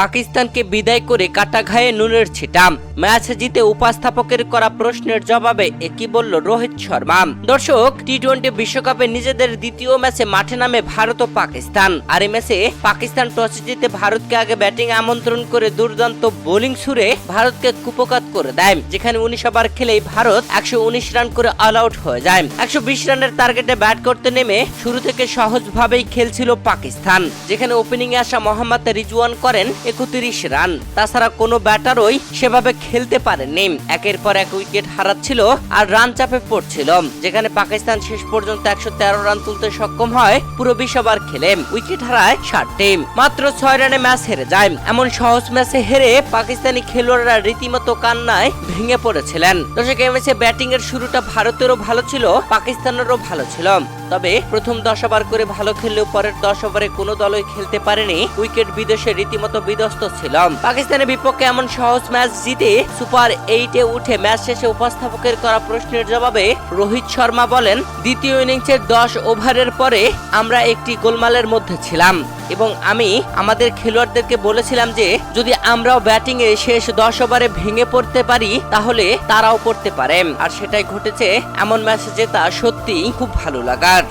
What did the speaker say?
পাকিস্তানকে বিদায় করে কাটা ঘায়ে নুনের ছিটাম। ম্যাচ জিতে উপস্থাপকের করা প্রশ্নের জবাবে একই বলল রোহিত শর্মা। দর্শক টি টোয়েন্টি বিশ্বকাপে নিজেদের দ্বিতীয় ম্যাচে মাঠে নামে ভারত ও পাকিস্তান। আর এই ম্যাচে পাকিস্তান টস জিতে ভারতকে আগে ব্যাটিং আমন্ত্রণ করে দুর্দান্ত বোলিং সুরে ভারতকে কুপকাত করে দেয়, যেখানে উনিশ ওভার খেলেই ভারত একশো উনিশ রান করে অল আউট হয়ে যায়। একশো বিশ রানের টার্গেটে ব্যাট করতে নেমে শুরু থেকে সহজভাবেই খেলছিল পাকিস্তান, যেখানে ওপেনিং এ আসা মোহাম্মদ রিজওয়ান করেন একত্রিশ রান। তাছাড়া কোনো ব্যাটারই সেভাবে খেলতে পারেননি একের পর এক উইকেট হারাচ্ছিল আর রান চাপে পড়ছিল। যেখানে পাকিস্তান শেষ পর্যন্ত একশো তেরো রান তুলতে সক্ষম হয় পুরো বিশ ওভার খেলে। উইকেট হারায় ষাটটি মাত্র ছয় রানে ম্যাচ হেরে যায়। এমন সহজ ম্যাচে হেরে পাকিস্তানি খেলোয়াড়রা রীতিমতো কান্নায় ভেঙে পড়েছিলেন। দর্শক ম্যাচে ব্যাটিং এর শুরুটা ভারতেরও ভালো ছিল, পাকিস্তানেরও ভালো ছিল। তবে প্রথম দশ ওভার করে ভালো খেললেও পরের দশ ওভারে কোনো দলই খেলতে পারেনি। উইকেট বিদেশে রীতিমতো বিধ্বস্ত ছিল। পাকিস্তানের বিপক্ষে এমন সহজ ম্যাচ জিতে সুপার এইটে উঠে ম্যাচ শেষে উপস্থাপকের করা প্রশ্নের জবাবে রোহিত শর্মা বলেন, দ্বিতীয় ইনিংসের দশ ওভারের পরে আমরা একটি গোলমালের মধ্যে ছিলাম। এবং আমি আমাদের খেলোয়াড়দেরকে বলেছিলাম যে, যদি আমরাও ব্যাটিং এ শেষ দশ ওভারে ভেঙে পড়তে পারি, তাহলে তারাও করতে পারেন আর সেটাই ঘটেছে এমন ম্যাচ জেতা সত্যি খুব ভালো লাগার।